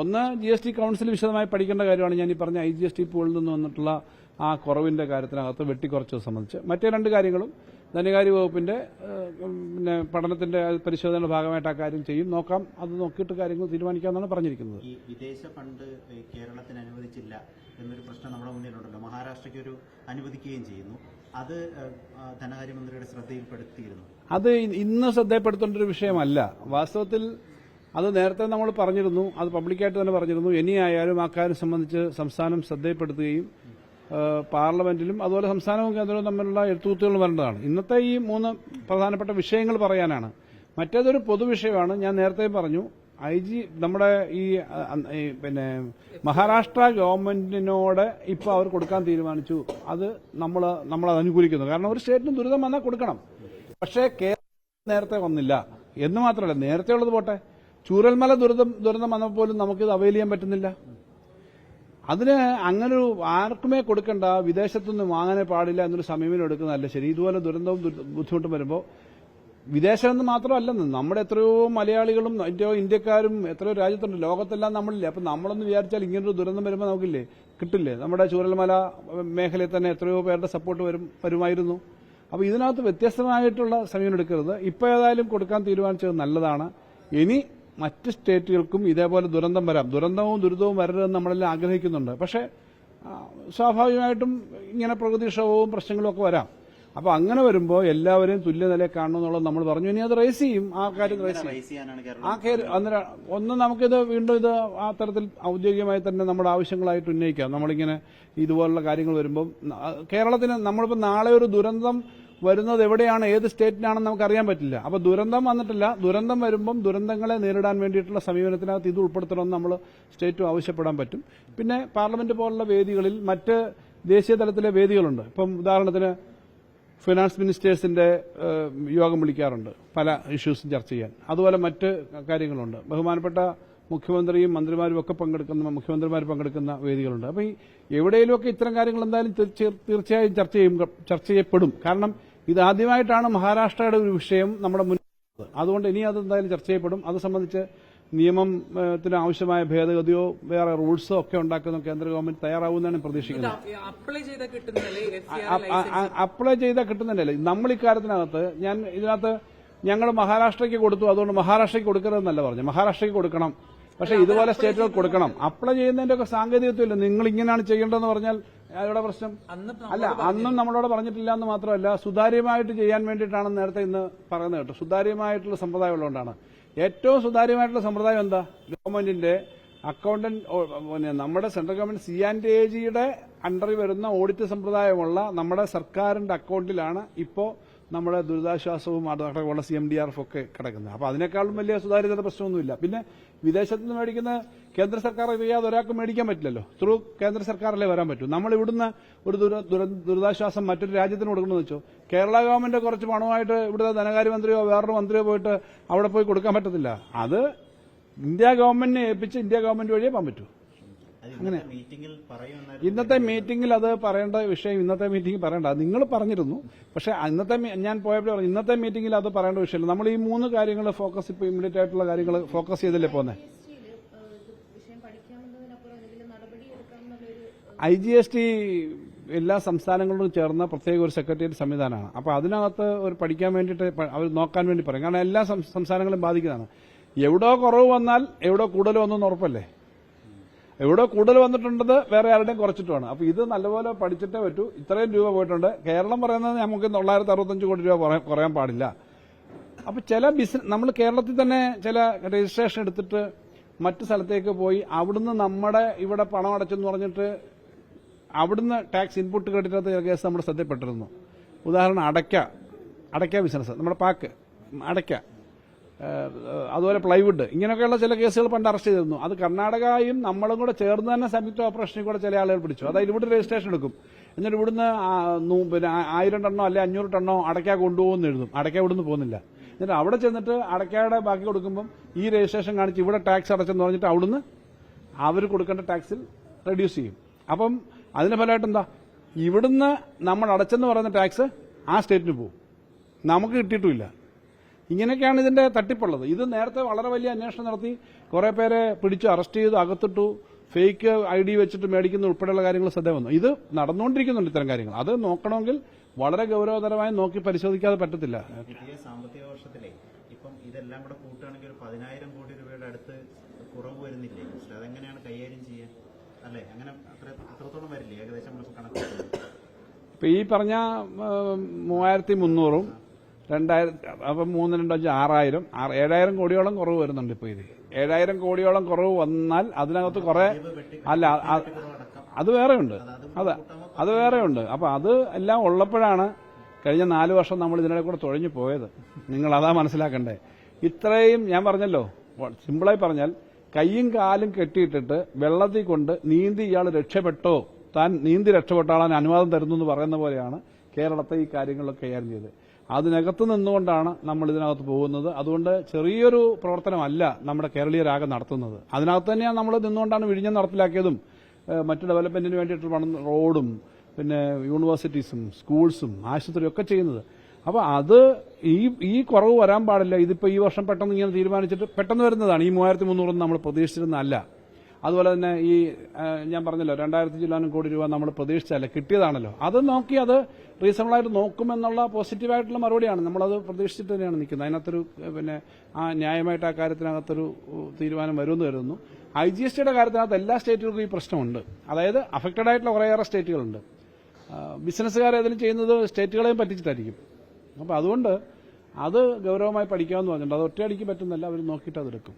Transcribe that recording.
ഒന്ന് G S T council വിശദമായി പഠിക്കേണ്ട കാര്യമാണ് ഞാൻ ഈ പറഞ്ഞ ഐ ജി എസ് ടി പൂളിൽ നിന്ന് വന്നിട്ടുള്ള ആ കുറവിന്റെ കാര്യത്തിനകത്ത് വെട്ടിക്കുറച്ചത് സംബന്ധിച്ച്. മറ്റേ രണ്ട് കാര്യങ്ങളും ധനകാര്യ വകുപ്പിന്റെ പിന്നെ പഠനത്തിന്റെ പരിശോധനയുടെ ഭാഗമായിട്ട് ആ കാര്യം ചെയ്യും. നോക്കാം അത് നോക്കിയിട്ട് കാര്യങ്ങൾ തീരുമാനിക്കാമെന്നാണ് പറഞ്ഞിരിക്കുന്നത്. ഈ വിദേശ ഫണ്ട് കേരളത്തിന് അനുവദിച്ചില്ല എന്നൊരു പ്രശ്നം നമ്മുടെ മുന്നിലുണ്ടല്ലോ. മഹാരാഷ്ട്രയ്ക്ക് ഒരു അനുവദിക്കുകയും ചെയ്യുന്നു. അത് ധനകാര്യമന്ത്രിയുടെ ശ്രദ്ധയിൽപ്പെടുത്തിയിരുന്നു. അത് ഇന്ന് ശ്രദ്ധയിൽപ്പെടുത്തേണ്ട ഒരു വിഷയമല്ല. വാസ്തവത്തിൽ അത് നേരത്തെ നമ്മൾ പറഞ്ഞിരുന്നു അത് പബ്ലിക്കായിട്ട് തന്നെ പറഞ്ഞിരുന്നു. ഇനിയായാലും ആ കാര്യം സംബന്ധിച്ച് സംസ്ഥാനം ശ്രദ്ധയപ്പെടുത്തുകയും പാർലമെന്റിലും അതുപോലെ സംസ്ഥാനവും കേന്ദ്രവും തമ്മിലുള്ള എഴുത്തുകുത്തുകളും വരേണ്ടതാണ്. ഇന്നത്തെ ഈ മൂന്ന് പ്രധാനപ്പെട്ട വിഷയങ്ങൾ പറയാനാണ്. മറ്റേതൊരു പൊതുവിഷയമാണ് ഞാൻ നേരത്തെ പറഞ്ഞു. ഐ ജി നമ്മുടെ ഈ പിന്നെ മഹാരാഷ്ട്ര ഗവൺമെന്റിനോട് ഇപ്പോൾ അവർ കൊടുക്കാൻ തീരുമാനിച്ചു. അത് നമ്മൾ നമ്മൾ അത് അനുകൂലിക്കുന്നു. കാരണം ഒരു സ്റ്റേറ്റിന് ദുരിതം വന്നാൽ കൊടുക്കണം. പക്ഷേ കേരളം നേരത്തെ വന്നില്ല. എന്ന് മാത്രമല്ല നേരത്തെ ഉള്ളത് പോട്ടെ. ചൂരൽമല ദുരിതം ദുരന്തം വന്നപ്പോൾ പോലും നമുക്കിത് അവൈൽ ചെയ്യാൻ പറ്റുന്നില്ല. അതിന് അങ്ങനൊരു ആർക്കുമേ കൊടുക്കണ്ട വിദേശത്തുനിന്ന് വാങ്ങാനേ പാടില്ല എന്നൊരു സമീപനം എടുക്കുന്നതല്ല ശരി. ഇതുപോലെ ദുരന്തവും ദുരി- ബുദ്ധിമുട്ടും വരുമ്പോൾ വിദേശം എന്ന് മാത്രമല്ലെന്ന് നമ്മുടെ എത്രയോ മലയാളികളും എത്രയോ ഇന്ത്യക്കാരും എത്രയോ രാജ്യത്തുണ്ട് ലോകത്തെല്ലാം നമ്മളില്ലേ. അപ്പൊ നമ്മളൊന്ന് വിചാരിച്ചാൽ ഇങ്ങനൊരു ദുരന്തം വരുമ്പോൾ നമുക്കില്ലേ കിട്ടില്ലേ. നമ്മുടെ ചൂരൽമല മേഖലയിൽ തന്നെ എത്രയോ പേരുടെ സപ്പോർട്ട് വരും വരുമായിരുന്നു. അപ്പോൾ ഇതിനകത്ത് വ്യത്യസ്തമായിട്ടുള്ള സമീപനം എടുക്കരുത്. ഇപ്പോൾ ഏതായാലും കൊടുക്കാൻ തീരുമാനിച്ചത് നല്ലതാണ്. ഇനി മറ്റ് സ്റ്റേറ്റുകൾക്കും ഇതേപോലെ ദുരന്തം വരാം. ദുരന്തവും ദുരിതവും വരരുതെന്ന് നമ്മളെല്ലാം ആഗ്രഹിക്കുന്നുണ്ട്. പക്ഷേ സ്വാഭാവികമായിട്ടും ഇങ്ങനെ പ്രകൃതിക്ഷോഭവും പ്രശ്നങ്ങളും ഒക്കെ വരാം. അപ്പൊ അങ്ങനെ വരുമ്പോൾ എല്ലാവരെയും തുല്യനിലയിൽ കാണണം എന്നുള്ളത് നമ്മൾ പറഞ്ഞു. ഇനി അത് റേസ് ചെയ്യും. ആ കാര്യം റേസ് ചെയ്യും. ആ കേറി അന്നേരം ഒന്ന് നമുക്കിത് വീണ്ടും ഇത് ആ തരത്തിൽ ഔദ്യോഗികമായി തന്നെ നമ്മുടെ ആവശ്യങ്ങളായിട്ട് ഉന്നയിക്കാം. നമ്മളിങ്ങനെ ഇതുപോലുള്ള കാര്യങ്ങൾ വരുമ്പോൾ കേരളത്തിന് നമ്മളിപ്പോൾ നാളെ ഒരു ദുരന്തം വരുന്നത് എവിടെയാണ് ഏത് സ്റ്റേറ്റിനാണെന്ന് നമുക്ക് അറിയാൻ പറ്റില്ല. അപ്പൊ ദുരന്തം വന്നിട്ടില്ല. ദുരന്തം വരുമ്പം ദുരന്തങ്ങളെ നേരിടാൻ വേണ്ടിയിട്ടുള്ള സമീപനത്തിനകത്ത് ഇത് ഉൾപ്പെടുത്തണമെന്ന് നമ്മൾ സ്റ്റേറ്റും ആവശ്യപ്പെടാൻ പറ്റും. പിന്നെ പാർലമെന്റ് പോലുള്ള വേദികളിൽ മറ്റ് ദേശീയ തലത്തിലെ വേദികളുണ്ട്. ഇപ്പം ഉദാഹരണത്തിന് ഫിനാൻസ് മിനിസ്റ്റേഴ്സിന്റെ യോഗം വിളിക്കാറുണ്ട് പല ഇഷ്യൂസും ചർച്ച ചെയ്യാൻ. അതുപോലെ മറ്റ് കാര്യങ്ങളുണ്ട്. ബഹുമാനപ്പെട്ട മുഖ്യമന്ത്രിയും മന്ത്രിമാരും ഒക്കെ പങ്കെടുക്കുന്ന മുഖ്യമന്ത്രിമാർ പങ്കെടുക്കുന്ന വേദികളുണ്ട്. അപ്പോൾ ഈ എവിടെയെങ്കിലുമൊക്കെ ഇത്തരം കാര്യങ്ങൾ എന്തായാലും തീർച്ചയായും ചർച്ച ചെയ്യും ചർച്ച ചെയ്യപ്പെടും. കാരണം ഇത് ആദ്യമായിട്ടാണ് മഹാരാഷ്ട്രയുടെ ഒരു വിഷയം നമ്മുടെ മുന്നിൽ അതുകൊണ്ട് ഇനി അത് എന്തായാലും ചർച്ച ചെയ്യപ്പെടും. അത് സംബന്ധിച്ച് നിയമത്തിന് ആവശ്യമായ ഭേദഗതിയോ വേറെ റൂൾസോ ഒക്കെ ഉണ്ടാക്കുന്ന കേന്ദ്ര ഗവൺമെന്റ് തയ്യാറാവുമെന്നാണ് പ്രതീക്ഷിക്കുന്നത്. അപ്ലൈ ചെയ്താൽ ചെയ്താൽ കിട്ടുന്നുണ്ടല്ലേ നമ്മൾ ഇക്കാര്യത്തിനകത്ത് ഞാൻ ഇതിനകത്ത് ഞങ്ങൾ മഹാരാഷ്ട്രയ്ക്ക് കൊടുത്തു അതുകൊണ്ട് മഹാരാഷ്ട്രയ്ക്ക് കൊടുക്കരുതെന്നല്ല പറഞ്ഞു മഹാരാഷ്ട്രയ്ക്ക് കൊടുക്കണം. പക്ഷേ ഇതുപോലെ സ്റ്റേറ്റുകൾ കൊടുക്കണം. അപ്ലൈ ചെയ്യുന്നതിന്റെ ഒക്കെ സാങ്കേതികത്വമില്ല. നിങ്ങൾ ഇങ്ങനെയാണ് ചെയ്യേണ്ടതെന്ന് പറഞ്ഞാൽ അവിടെ പ്രശ്നം? അല്ല അന്നും നമ്മളോട് പറഞ്ഞിട്ടില്ല എന്ന് മാത്രമല്ല സുതാര്യമായിട്ട് ചെയ്യാൻ വേണ്ടിയിട്ടാണ് നേരത്തെ ഇന്ന് പറയുന്നത് കേട്ടോ. സുതാര്യമായിട്ടുള്ള സമ്പ്രദായം ഉള്ളതുകൊണ്ടാണ്. ഏറ്റവും സുതാര്യമായിട്ടുള്ള സമ്പ്രദായം എന്താ? ഗവൺമെന്റിന്റെ അക്കൗണ്ടന്റ് പിന്നെ നമ്മുടെ central government C and A ജിയുടെ അണ്ടറിൽ വരുന്ന ഓഡിറ്റ് സമ്പ്രദായമുള്ള നമ്മുടെ സർക്കാരിന്റെ അക്കൗണ്ടിലാണ് ഇപ്പോൾ നമ്മുടെ ദുരിതാശ്വാസവും അടക്കമുള്ള C M D R F ഒക്കെ കിടക്കുന്നത്. അപ്പൊ അതിനേക്കാളും വലിയ സുതാര്യത പ്രശ്നമൊന്നുമില്ല. പിന്നെ വിദേശത്ത് നിന്ന് മേടിക്കുന്ന കേന്ദ്ര സർക്കാർ അറിയാതെ ഒരാൾക്ക് മേടിക്കാൻ പറ്റില്ലല്ലോ. ത്രൂ കേന്ദ്ര സർക്കാരല്ലേ വരാൻ പറ്റൂ. നമ്മൾ ഇവിടുന്ന് ഒരു ദുര- ദുര- ദുരിതാശ്വാസം മറ്റൊരു രാജ്യത്തിന് കൊടുക്കണമെന്ന് വെച്ചോ? കേരള ഗവൺമെന്റ് കുറച്ച് പണമായിട്ട് ഇവിടുത്തെ ധനകാര്യമന്ത്രിയോ വേറൊരു മന്ത്രിയോ പോയിട്ട് അവിടെ പോയി കൊടുക്കാൻ പറ്റത്തില്ല. അത് ഇന്ത്യ ഗവൺമെന്റിനെ ഏൽപ്പിച്ച് ഇന്ത്യ ഗവൺമെന്റ് വഴിയേ പോകാൻ പറ്റൂ. അത് ഇന്നത്തെ മീറ്റിംഗിൽ അത് പറയേണ്ട വിഷയം ഇന്നത്തെ മീറ്റിംഗിൽ പറയണ്ട. നിങ്ങൾ പറഞ്ഞിരുന്നു. പക്ഷെ ഇന്നത്തെ ഞാൻ പോയപ്പോൾ പറഞ്ഞു ഇന്നത്തെ മീറ്റിംഗിൽ അത് പറയേണ്ട വിഷയമില്ല. നമ്മൾ ഈ മൂന്ന് കാര്യങ്ങൾ ഫോക്കസ് ഇപ്പോൾ ഇമ്മീഡിയറ്റ് ആയിട്ടുള്ള കാര്യങ്ങൾ ഫോക്കസ് ചെയ്തല്ലേ പോന്നെ? ഐ ജി എസ് ടി എല്ലാ സംസ്ഥാനങ്ങളോടും ചേർന്ന പ്രത്യേക ഒരു സെക്രട്ടേറിയറ്റ് സംവിധാനമാണ്. അപ്പോൾ അതിനകത്ത് ഒരു പഠിക്കാൻ വേണ്ടിയിട്ട് അവർ നോക്കാൻ വേണ്ടി പറയും. കാരണം എല്ലാ സംസ്ഥാനങ്ങളും ബാധിക്കുന്നതാണ്. എവിടോ കുറവ് വന്നാൽ എവിടോ കൂടുതൽ വന്നെന്ന് ഉറപ്പല്ലേ? എവിടെ കൂടുതൽ വന്നിട്ടുണ്ടെന്ന് വേറെ ആരുടെയും കുറച്ചിട്ടുമാണ്. അപ്പൊ ഇത് നല്ലപോലെ പഠിച്ചിട്ടേ പറ്റൂ. ഇത്രയും രൂപ പോയിട്ടുണ്ട്. കേരളം പറയുന്നത് നമുക്ക് തൊള്ളായിരത്തി അറുപത്തഞ്ച് കോടി രൂപ കുറയാൻ- പാടില്ല. അപ്പൊ ചില ബിസിനസ് നമ്മൾ കേരളത്തിൽ തന്നെ ചില രജിസ്ട്രേഷൻ എടുത്തിട്ട് മറ്റു സ്ഥലത്തേക്ക് പോയി അവിടുന്ന് നമ്മുടെ ഇവിടെ പണം അടച്ചെന്ന് പറഞ്ഞിട്ട് അവിടുന്ന് ടാക്സ് ഇൻപുട്ട് കേട്ടിട്ടത് കേസ് നമ്മൾ ശ്രദ്ധപ്പെട്ടിരുന്നു ഉദാഹരണം അടയ്ക്ക. അടയ്ക്ക ബിസിനസ് നമ്മുടെ പാക്ക്. അടയ്ക്ക. അതുപോലെ പ്ലൈവുഡ്. ഇങ്ങനെയൊക്കെയുള്ള ചില കേസുകൾ പണ്ട് അറസ്റ്റ് ചെയ്തിരുന്നു. അത് കർണാടകയും നമ്മളും കൂടെ ചേർന്ന് തന്നെ സംയുക്ത ഓപ്പറേഷനിൽ കൂടെ ചില ആളുകൾ പിടിച്ചു. അതായത് ഇവിടെ രജിസ്ട്രേഷൻ എടുക്കും. എന്നിട്ട് ഇവിടുന്ന് പിന്നെ ആയിരം ടണ്ണോ അല്ലെ അഞ്ഞൂറ് ടണ്ണോ അടയ്ക്ക കൊണ്ടുപോകുന്ന എഴുതും. അടയ്ക്ക ഇവിടുന്ന് പോകുന്നില്ല. എന്നിട്ട് അവിടെ ചെന്നിട്ട് അടയ്ക്കയുടെ ബാക്കി കൊടുക്കുമ്പം ഈ രജിസ്ട്രേഷൻ കാണിച്ച് ഇവിടെ ടാക്സ് അടച്ചെന്ന് പറഞ്ഞിട്ട് അവിടുന്ന് അവർ കൊടുക്കേണ്ട ടാക്സിൽ റെഡ്യൂസ് ചെയ്യും. അപ്പം അതിന്റെ ഫലമായിട്ട് എന്താ? ഇവിടുന്ന് നമ്മൾ അടച്ചെന്ന് പറയുന്ന ടാക്സ് ആ സ്റ്റേറ്റിന് പോകും. നമുക്ക് കിട്ടിയിട്ടുമില്ല. ഇങ്ങനെയൊക്കെയാണ് ഇതിന്റെ തട്ടിപ്പുള്ളത്. ഇത് നേരത്തെ വളരെ വലിയ അന്വേഷണം നടത്തി. കുറെ പേരെ പിടിച്ചു അറസ്റ്റ് ചെയ്ത് അകത്തിട്ടു. ഫേക്ക് ഐ ഡി വെച്ചിട്ട് മേടിക്കുന്ന ഉൾപ്പെടെയുള്ള കാര്യങ്ങൾ ശ്രദ്ധ വന്നു. ഇത് നടന്നുകൊണ്ടിരിക്കുന്നുണ്ട് ഇത്തരം കാര്യങ്ങൾ. അത് നോക്കണമെങ്കിൽ വളരെ ഗൗരവതരമായി നോക്കി പരിശോധിക്കാതെ പറ്റത്തില്ല. സാമ്പത്തിക വർഷത്തിലെ ഇപ്പം ഇതെല്ലാം കൂടെ കൂട്ടുകയാണെങ്കിൽ ഒരു പതിനായിരം കോടി രൂപയുടെ അടുത്ത് കുറവ് വരുന്നില്ലേ? മിസ്റ്റർ അതെങ്ങനെയാണ് കൈകാര്യം ചെയ്യാൻ? അല്ലേ? അങ്ങനെ അത്ര അത്രത്തോളം വരില്ലേ? ഏകദേശം ഇപ്പൊ ഈ പറഞ്ഞ മൂവായിരത്തി മുന്നൂറും രണ്ടായിരത്തി അപ്പം മൂന്ന് രണ്ട് അഞ്ച് ആറായിരം. ആറ് ഏഴായിരം കോടിയോളം കുറവ് വരുന്നുണ്ട് ഇപ്പോൾ ഇത്. ഏഴായിരം കോടിയോളം കുറവ് വന്നാൽ അതിനകത്ത് കുറെ അല്ല അത് വേറെ ഉണ്ട് അത് അത് വേറെ ഉണ്ട് അപ്പൊ അത് എല്ലാം ഉള്ളപ്പോഴാണ് കഴിഞ്ഞ നാല് വർഷം നമ്മൾ ഇതിനിടെ കൂടെ തുഴഞ്ഞു പോയത്. നിങ്ങൾ അതാ മനസ്സിലാക്കണ്ടേ. ഇത്രയും ഞാൻ പറഞ്ഞല്ലോ സിമ്പിളായി പറഞ്ഞാൽ കൈയും കാലും കെട്ടിയിട്ടിട്ട് വെള്ളത്തിൽ കൊണ്ട് നീന്തി ഇയാൾ രക്ഷപ്പെട്ടോ? താൻ നീന്തി രക്ഷപ്പെട്ടാളാൻ അനുവാദം തരുന്നു എന്ന് പറയുന്ന പോലെയാണ് കേരളത്തെ ഈ കാര്യങ്ങളൊക്കെ കൈകാര്യം ചെയ്തത്. അതിനകത്ത് നിന്നുകൊണ്ടാണ് നമ്മൾ ഇതിനകത്ത് പോകുന്നത്. അതുകൊണ്ട് ചെറിയൊരു പ്രവർത്തനമല്ല നമ്മുടെ കേരളീയരാകെ നടത്തുന്നത്. അതിനകത്ത് തന്നെയാണ് നമ്മൾ നിന്നുകൊണ്ടാണ് വിഴിഞ്ഞം നടപ്പിലാക്കിയതും മറ്റു ഡെവലപ്മെന്റിന് വേണ്ടിയിട്ട് പണം റോഡും പിന്നെ യൂണിവേഴ്സിറ്റീസും സ്കൂൾസും ആശുപത്രിയും ഒക്കെ ചെയ്യുന്നത്. അപ്പോൾ അത് ഈ ഈ കുറവ് വരാൻ പാടില്ല. ഇതിപ്പോ ഈ വർഷം പെട്ടെന്ന് ഇങ്ങനെ തീരുമാനിച്ചിട്ട് പെട്ടെന്ന് വരുന്നതാണ്. ഈ മൂവായിരത്തി മുന്നൂറൊന്നും നമ്മൾ പ്രതീക്ഷിച്ചിരുന്നതല്ല. അതുപോലെ തന്നെ ഈ ഞാൻ പറഞ്ഞല്ലോ രണ്ടായിരത്തി ചില്ലാനും കോടി രൂപ നമ്മൾ പ്രതീക്ഷിച്ചല്ല കിട്ടിയതാണല്ലോ. അത് നോക്കി അത് റീസണബിൾ ആയിട്ട് നോക്കുമെന്നുള്ള പോസിറ്റീവായിട്ടുള്ള മറുപടിയാണ്. നമ്മളത് പ്രതീക്ഷിച്ചിട്ട് തന്നെയാണ് നിൽക്കുന്നത്. അതിനകത്തൊരു പിന്നെ ആ ന്യായമായിട്ട് ആ കാര്യത്തിനകത്തൊരു തീരുമാനം വരുമെന്ന് കരുതുന്നു. ഐ ജി എസ് ടിയുടെ കാര്യത്തിനകത്ത് എല്ലാ സ്റ്റേറ്റുകൾക്കും ഈ പ്രശ്നമുണ്ട്. അതായത് അഫക്റ്റഡ് ആയിട്ടുള്ള കുറേയേറെ സ്റ്റേറ്റുകളുണ്ട്. ബിസിനസ്സുകാർ ഏതെങ്കിലും ചെയ്യുന്നത് സ്റ്റേറ്റുകളെയും പറ്റിച്ചിട്ടായിരിക്കും. അപ്പോൾ അതുകൊണ്ട് അത് ഗൗരവമായി പഠിക്കാമെന്ന് പറഞ്ഞിട്ടുണ്ട്. അത് ഒറ്റയടിക്ക് പറ്റുന്നല്ല അവർ നോക്കിയിട്ട് അതെടുക്കും.